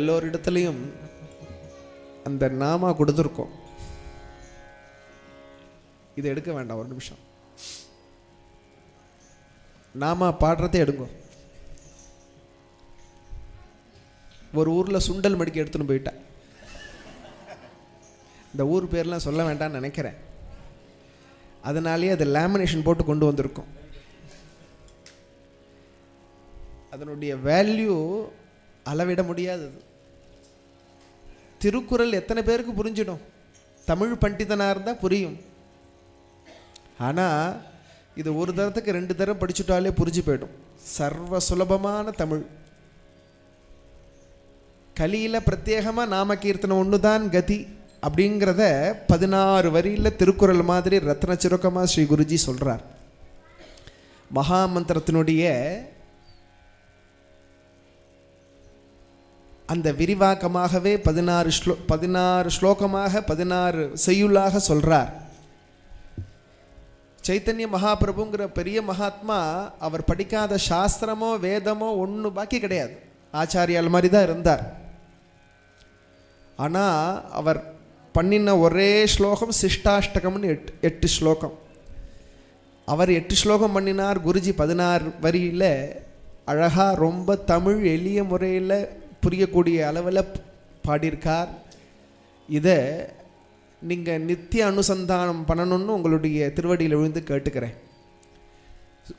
எல்லோரிடத்துலையும் அந்த நாமா கொடுத்துருக்கோம். இதை எடுக்க வேண்டாம் ஒரு நிமிஷம். நாமா பாடுறதே எடுங்க. ஒரு ஊரில் சுண்டல் மடிக்க எடுத்துன்னு போயிட்டேன். இந்த ஊர் பேர்லாம் சொல்ல வேண்டாம்னு நினைக்கிறேன். அதனாலேயே அது லேமினேஷன் போட்டு கொண்டு வந்திருக்கோம். அதனுடைய வேல்யூ அளவிட முடியாதது. திருக்குறள் எத்தனை பேருக்கு புரிஞ்சிடும்? தமிழ் பண்டிதனாக இருந்தால் புரியும். ஆனால் இது ஒரு தரத்துக்கு ரெண்டு தரம் படிச்சுட்டாலே புரிஞ்சு போயிடும். சர்வ சுலபமான தமிழ். கலியில் பிரத்யேகமாக நாம கீர்த்தனம் ஒன்று தான் கதி அப்படிங்கிறத பதினாறு வரியில் திருக்குறள் மாதிரி ரத்ன சுருக்கமாக ஸ்ரீ குருஜி சொல்கிறார் மகாமந்திரத்தினுடைய அந்த விரிவாக்கமாகவே பதினாறு ஸ்லோ பதினாறு ஸ்லோகமாக பதினாறு செய்யுளாக சொல்கிறார் சைத்தன்ய மகாபிரபுங்கிற பெரிய மகாத்மா அவர் படிக்காத சாஸ்திரமோ வேதமோ ஒன்று பாக்கி கிடையாது. ஆச்சாரியால் மாதிரி தான் இருந்தார். ஆனால் அவர் பண்ணின ஒரே ஸ்லோகம் சிஷ்டாஷ்டகம்னு எட்டு எட்டு ஸ்லோகம். அவர் எட்டு ஸ்லோகம் பண்ணினார் குருஜி பதினாறு வரியில் அழகாக ரொம்ப தமிழ் எளிய முறையில் புரியக்கூடிய அளவில் பாடியிருக்கார். இதை நீங்கள் நித்திய அனுசந்தானம் பண்ணணும்னு உங்களுடைய திருவடியில் விழுந்து கேட்டுக்கிறேன்.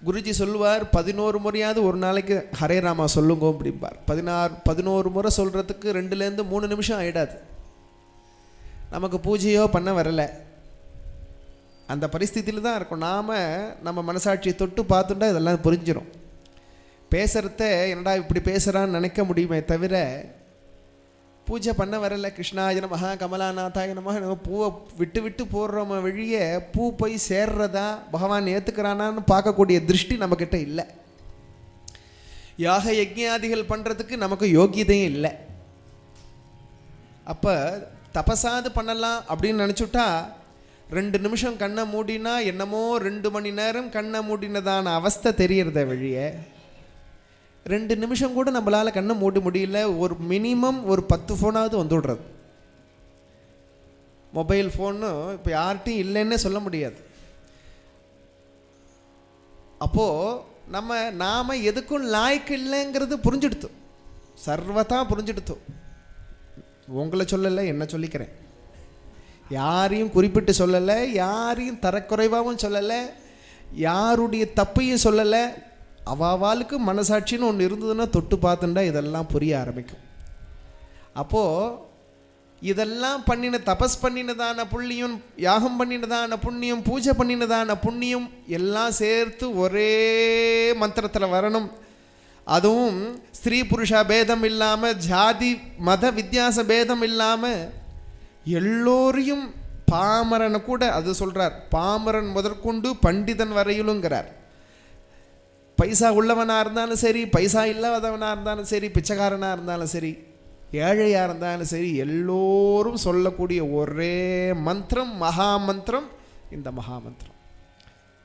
குருஜி சொல்லுவார் பதினோரு முறையாவது ஒரு நாளைக்கு ஹரே ராமா சொல்லுங்க அப்படிம்பார். பதினாறு பதினோரு முறை சொல்கிறதுக்கு ரெண்டுலேருந்து மூணு நிமிஷம் ஆகிடாது நமக்கு பூஜையோ பண்ண வரலை. அந்த பரிஸ்தியில் தான் இருக்கும். நாம் நம்ம மனசாட்சியை தொட்டு பார்த்துட்டா இதெல்லாம் புரிஞ்சிடும் பேசுகிறத என்னடா இப்படி பேசுகிறான்னு நினைக்க முடியுமே தவிர பூஜை பண்ண வரல கிருஷ்ணாய நமஹ கமலாநாதாய நமக நம்ம பூவை விட்டு விட்டு போடுறோம வழியே பூ போய் சேர்றதா பகவான் ஏற்றுக்கிறானான்னு பார்க்கக்கூடிய திருஷ்டி நம்மக்கிட்ட இல்லை. யாக யஜ்ஞாதிகள் பண்ணுறதுக்கு நமக்கு யோக்கியதையும் இல்லை. அப்போ தபசாது பண்ணலாம் அப்படின்னு நினச்சுட்டா ரெண்டு நிமிஷம் கண்ணை மூடினா என்னமோ ரெண்டு மணி நேரம் கண்ணை மூடினதான அவஸ்தை தெரியறத வழிய ரெண்டு நிமிஷம் கூட நம்மளால் கண்ணை மூடி முடியல. ஒரு மினிமம் ஒரு பத்து ஃபோனாவது வந்து விடுறது. மொபைல் ஃபோன்னு இப்போ யார்கிட்டையும் இல்லைன்னே சொல்ல முடியாது. அப்போது நம்ம நாம் எதுக்கும் லாய்க்கு இல்லைங்கிறது புரிஞ்சுடுத்து. சர்வதா புரிஞ்சுடுத்து. உங்களை சொல்லலை என்ன சொல்லிக்கிறேன். யாரையும் குறிப்பிட்டு சொல்லலை யாரையும் தரக்குறைவாகவும் சொல்லலை யாருடைய தப்பையும் சொல்லலை அவாவாளுக்கு மனசாட்சின்னு ஒன்று இருந்ததுன்னா தொட்டு பார்த்துண்டா இதெல்லாம் புரிய ஆரம்பிக்கும். அப்போது இதெல்லாம் பண்ணின தபஸ் பண்ணினதான புண்ணியம் யாகம் பண்ணினதான புண்ணியம் பூஜை பண்ணினதான புண்ணியம் எல்லாம் சேர்த்து ஒரே மந்திரத்தில் வரணும். அதுவும் ஸ்திரீ புருஷா பேதம் இல்லாமல் ஜாதி மத வித்தியாச பேதம் இல்லாமல் எல்லோரையும் பாமரனை கூட அது சொல்கிறார் பாமரன் முதற்கொண்டு பண்டிதன் வரையிலுங்கிறார். பைசா உள்ளவனாக இருந்தாலும் சரி பைசா இல்லாதவனாக இருந்தாலும் சரி பிச்சைக்காரனாக இருந்தாலும் சரி ஏழையாக இருந்தாலும் சரி எல்லோரும் சொல்லக்கூடிய ஒரே மந்திரம் மகா மந்திரம் இந்த மகா மந்திரம்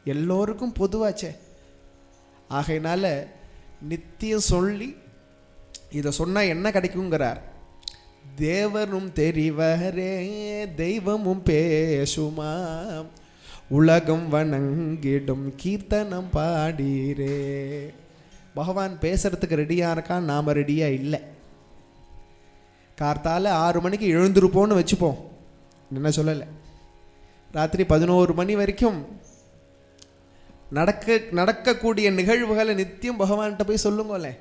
எல்லோருக்கும் பொதுவாச்சே. ஆகையினால நித்தியம் சொல்லி இதை சொன்னால் என்ன கிடைக்குங்கிறார்? தேவரும் தெரிவரே தெய்வமும் பேசுமாம். உலகம் வணங்கிடும் கீர்த்தனம் பாடீரே. பகவான் பேசுறதுக்கு ரெடியாக இருக்கான் நாம் ரெடியாக இல்லை. கார்த்தால ஆறு மணிக்கு எழுந்திருப்போம்னு வச்சுப்போம். என்ன சொல்லலை. ராத்திரி பதினோரு மணி வரைக்கும் நடக்க நடக்கக்கூடிய நிகழ்வுகளை நித்தியம் பகவான்கிட்ட போய் சொல்லுங்களே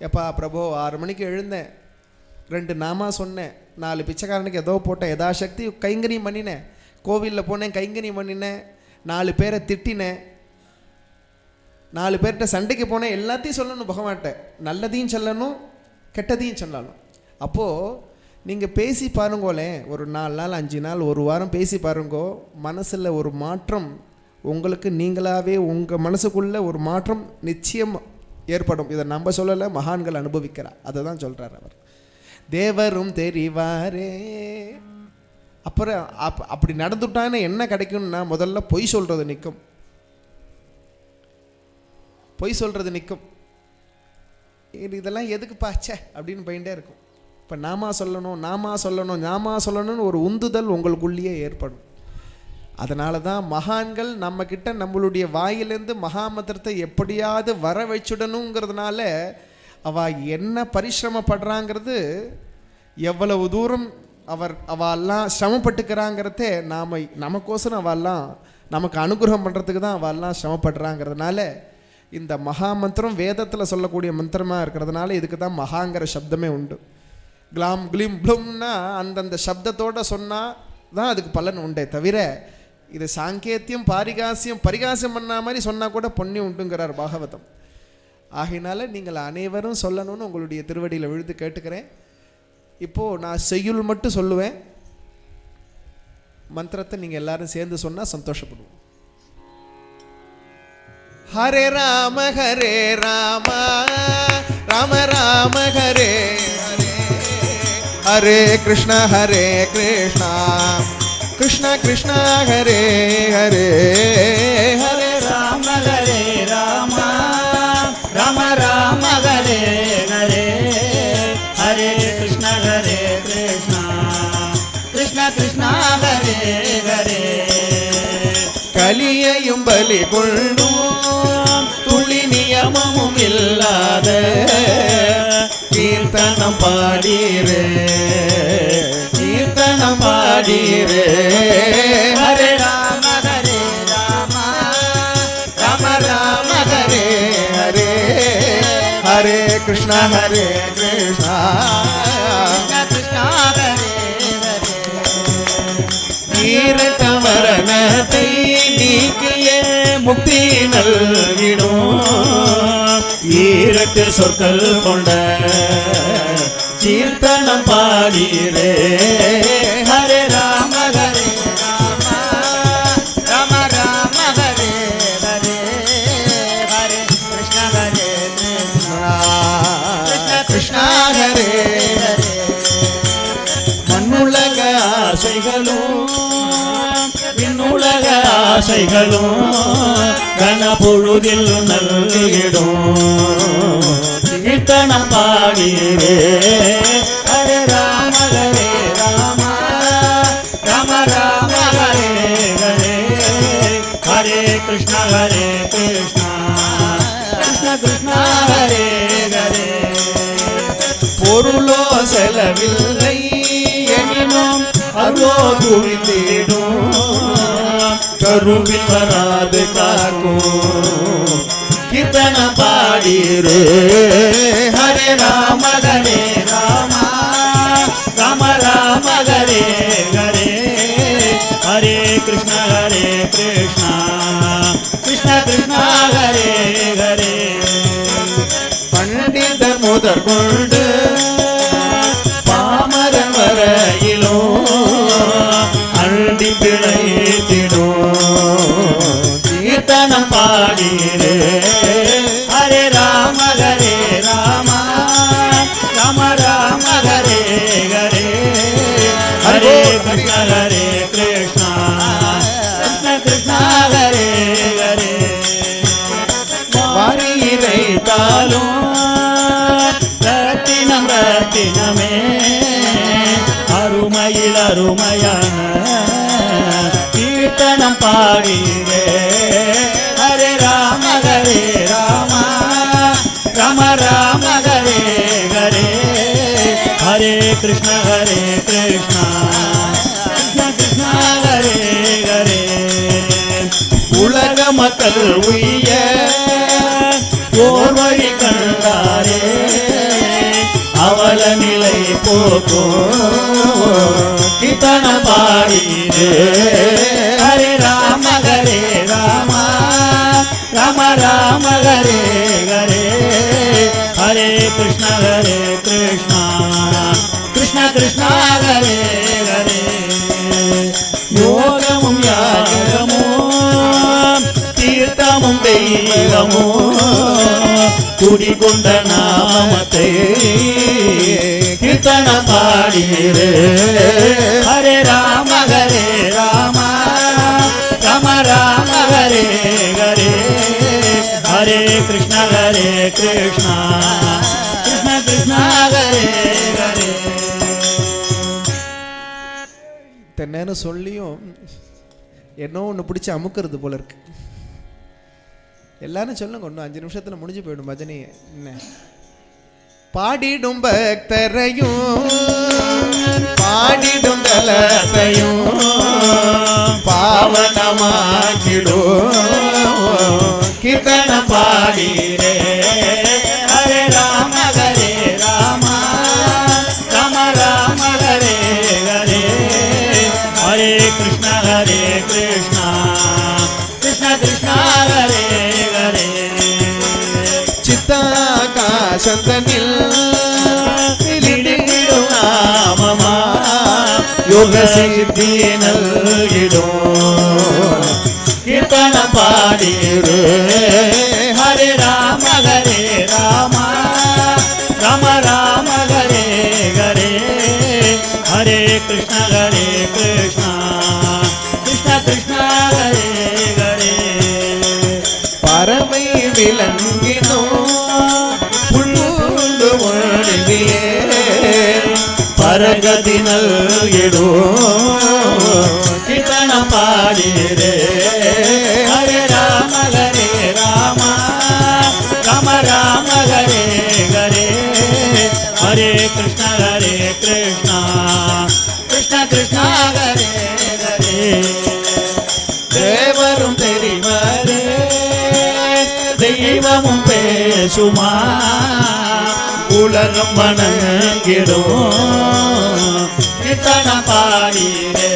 எப்பா பிரபோ ஆறு மணிக்கு எழுந்தேன். ரெண்டு நாமா சொன்னேன். நாலு பிச்சைக்காரனுக்கு ஏதோ போட்டேன். யதாசக்தி கைங்கரியம் பண்ணினேன். கோவிலில் போனேன் கைங்கனி பண்ணினேன் நாலு பேரை திட்டினேன். நாலு பேர்கிட்ட சண்டைக்கு போனேன் எல்லாத்தையும் சொல்லணும் பகவான்கிட்ட. நல்லதையும் சொல்லணும் கெட்டதையும் சொல்லணும். அப்போது நீங்கள் பேசி பாருங்களேன் ஒரு நாலு நாள் அஞ்சு நாள் ஒரு வாரம் பேசி பாருங்கோ மனசில் ஒரு மாற்றம் உங்களுக்கு நீங்களாகவே உங்கள் மனசுக்குள்ளே ஒரு மாற்றம் நிச்சயம் ஏற்படும். இதை நம்ம சொல்லலை மகான்கள் அனுபவிக்கிறார் அதை தான் சொல்கிறார் அவர். தேவரும் தெரிவாரே. அப்புறம் அப் அப்படி நடந்துட்டான்னு என்ன கிடைக்கும்னா முதல்ல பொய் சொல்கிறது நிற்கும் பொய் சொல்கிறது நிற்கும் இது இதெல்லாம் எதுக்கு பாச்சே அப்படின்னு போயிட்டே இருக்கும். இப்போ நாமா சொல்லணும் நாமா சொல்லணும் நாமா சொல்லணும்னு ஒரு உந்துதல் உங்களுக்குள்ளேயே ஏற்படும். அதனால தான் மகான்கள் நம்மக்கிட்ட நம்மளுடைய வாயிலேருந்து மகாமந்திரத்தை எப்படியாவது வர வச்சுடணுங்கிறதுனால அவ என்ன பரிசிரமப்படுறாங்கிறது எவ்வளவு தூரம் அவர் அவெல்லாம் சிரமப்பட்டுக்கிறாங்கிறதே நாம் நமக்கோசரம் அவெல்லாம் நமக்கு அனுகிரகம் பண்ணுறதுக்கு தான் அவெல்லாம் சிரமப்படுறாங்கிறதுனால இந்த மகா மந்திரம் வேதத்தில் சொல்லக்கூடிய மந்திரமாக இருக்கிறதுனால இதுக்கு தான் மகாங்கிற சப்தமே உண்டு. கிளாம் கிளிம் ப்ளூம்னா அந்தந்த சப்தத்தோட சொன்னால் தான் அதுக்கு பலன் உண்டே தவிர இது சாங்கேத்தியம் பாரிகாசியம் பரிகாசியம் பண்ண மாதிரி சொன்னால் கூட பொண்ணி உண்டுங்கிறார் பாகவதம். ஆகினால நீங்கள் அனைவரும் சொல்லணும்னு உங்களுடைய திருவடியில் விழுந்து கேட்டுக்கிறேன். இப்போது நான் செய்யுள் மட்டும் சொல்லுவேன். மந்திரத்தை நீங்கள் எல்லாரும் சேர்ந்து சொன்னால் சந்தோஷப்படுவோம். ஹரே ராம ஹரே ராம ராம ராம ஹரே ஹரே கிருஷ்ண ஹரே கிருஷ்ணா கிருஷ்ண கிருஷ்ண ஹரே ஹரே ஹரே ஹரே கலியையும் பலி கொள்ளும் துளி நியமமும் இல்லாத கீர்த்தனம் பாடீரே கீர்த்தனம் பாடீரே. ஹரே ராம ஹரே ராம ராம ராம ஹரே ஹரே. ஹரே கிருஷ்ண ஹரே முக்தி நல்கிடும் ஈரட்டு சொற்கள் கொண்ட கீர்த்தனம் பாடீரே ஹரே ராம ஹரே ராம ராம ராம ஹரே ஹரே ஹரே கிருஷ்ண ஹரே கிருஷ்ண ஹரே ஹரே. மண்ணுலக ஆசைகளும் விண்ணுலக ஆசைகளும் கனப்பொழுதில் நல்கிடும் கீர்த்தனம் பாடீரே ஹரே ராம ஹரே ராம. ராம ராம ஹரே ஹரே. ஹரே கிருஷ்ண ஹரே கிருஷ்ண. கிருஷ்ண கிருஷ்ண ஹரே ஹரே. பொருளோ செலவில்லை. எனினும் அதோ துணித்திடும் கருவில் வராது காக்கும். கீர்த்தன பாடீரே. ஹரே ராம ஹரே ராம. ராம ராம ஹரே ஹரே. ஹரே கிருஷ்ண ஹரே கிருஷ்ணா. கிருஷ்ண கிருஷ்ணா ஹரே ஹரே. பண்டித முதற் கொண்டு அருமையில் அருமையான கீர்த்தனம் பாடினே. ஹரே ராம ஹரே ராம ராம ராம ஹரே ஹரே. ஹரே கிருஷ்ண ஹரே கிருஷ்ணா கிருஷ்ண ஹரே ஹரே. உலக மக்கள் உய்ய ஓர் வழி கண்டாரே. போகும். கித்தன பாடினே ஹரே ராம ஹரே ராம. ராம ராம ஹரே ஹரே. ஹரே கிருஷ்ண ஹரே கிருஷ்ணா. கிருஷ்ண கிருஷ்ண ஹரே ஹரே. யோகமும் யாகமும் தீர்த்தமும் தெய்வமும் குடிகொண்ட நாமத்தை கீர்த்தனம் பாடிடு ஹரே ராம ஹரே ராம. ரம ராம ஹரே ஹரே. ஹரே கிருஷ்ண ஹரே கிருஷ்ணா. கிருஷ்ண கிருஷ்ண ஹரே ஹரே. தென்னு சொல்லியும் என்ன ஒன்று பிடிச்சி அமுக்கிறது போல இருக்கு. எல்லாரும் சொல்லுங்க இன்னும் அஞ்சு நிமிஷத்தில் முடிஞ்சு போயிடும் பஜனையை. என்ன? பாடிடும் பக்தரையும் பாடிடும் தலத்தையும் பாவனமாக்கிடும். கீர்த்தன பாடிரே ஹரே ராம ஹரே ராம ராம ராம ஹரே ஹரே. ஹரே கிருஷ்ண ஹரே கிருஷ்ண. வசந்தனில் நிலைத்திடும் நாமமா? யோக சித்தியை நல்கிடும் கீர்த்தனம் பாடியிரு. ஹரே ராம ஹரே ராமா. ராம ராம ஹரே ஹரே. ஹரே கிருஷ்ண ஹரே கிருஷ்ணா. கிருஷ்ண கிருஷ்ண ஹரே ஹரே. பறவை விலங்கு ಪರಗತಿ ನಲ್ಗಿಡು ಕೀರ್ತನ ಪಾಡಿರೆ ಹರೇ ರಾಮ ಹರೇ ರಾಮ ರಾಮ ರಾಮ ಹರೇ ಹರೇ ಹರೇ ಕೃಷ್ಣ ಹರೇ ಕೃಷ್ಣ ಕೃಷ್ಣ ಕೃಷ್ಣ ಹರೇ ಹರೇ தேவரும் தெரிவரே தெய்வமும் பேசுமா உலகம் வணங்கிடும் கீர்த்தன பாடியே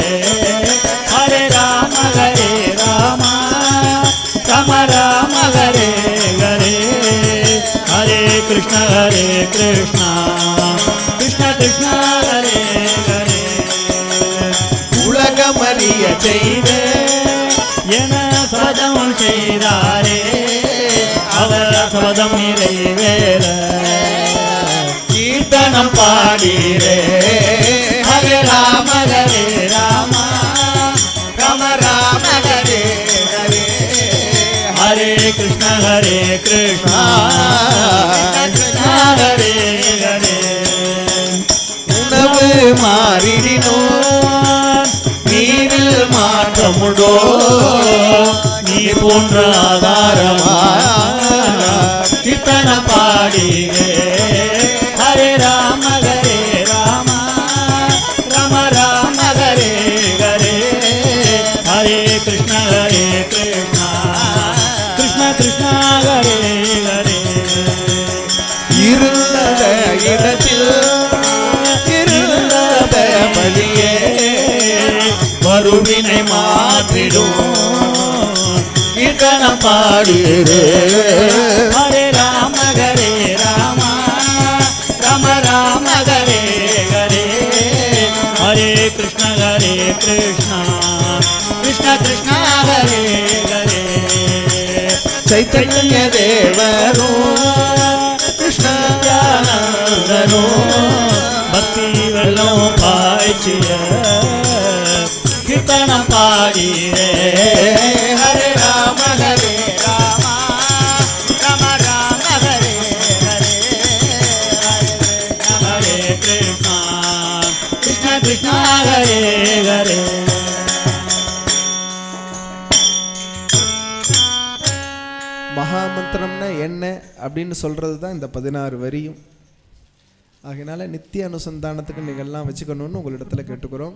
ஹரே ராம ஹரே ராம ரம ராம ஹரே ஹரே ஹரே கிருஷ்ண ஹரே கிருஷ்ண கிருஷ்ண கிருஷ்ண ஹரே ஹரே உலகமறிய செய்த என சதம் செய்தாரே அவர் சபதம் நிறைவேற கீர்த்தனம் பாடிரே ஹரே ராம ஹரே ராம. ராம ராம ஹரே ஹரே. ஹரே கிருஷ்ண ஹரே கிருஷ்ண. கிருஷ்ண ஹரே ஹரே. உணவு மாறிடினோ நீரில் மாற்றமுடோ நீர் போன்ற ஆதாரமா. கித்தன பாடிரே மாற்றிடும் கீர்த்தனம் பாடுகிறே ஹரே ராம ஹரே ராம ராம ராம ஹரே ஹரே ஹரே கிருஷ்ண ஹரே கிருஷ்ண கிருஷ்ண கிருஷ்ண ஹரே ஹரே ಚೈತನ್ಯ ದೇವರು கிருஷ்ண ஞானந்தனோ பக்தி வெள்ளம் பாய்ச்சிய கீர்த்தனம் ஹரே ராம ஹரே ராம. ஹரே ஹரே. ஹரே கிருஷ்ண. ஹரே ஹரே. மகாமந்திரம்னா என்ன அப்படின்னு சொல்கிறது தான் இந்த பதினாறு வரியும். ஆகையினால நித்திய அனுசந்தானத்துக்கு நீங்கள்லாம் வச்சுக்கணும்னு உங்களிடத்துல கேட்டுக்கிறோம்.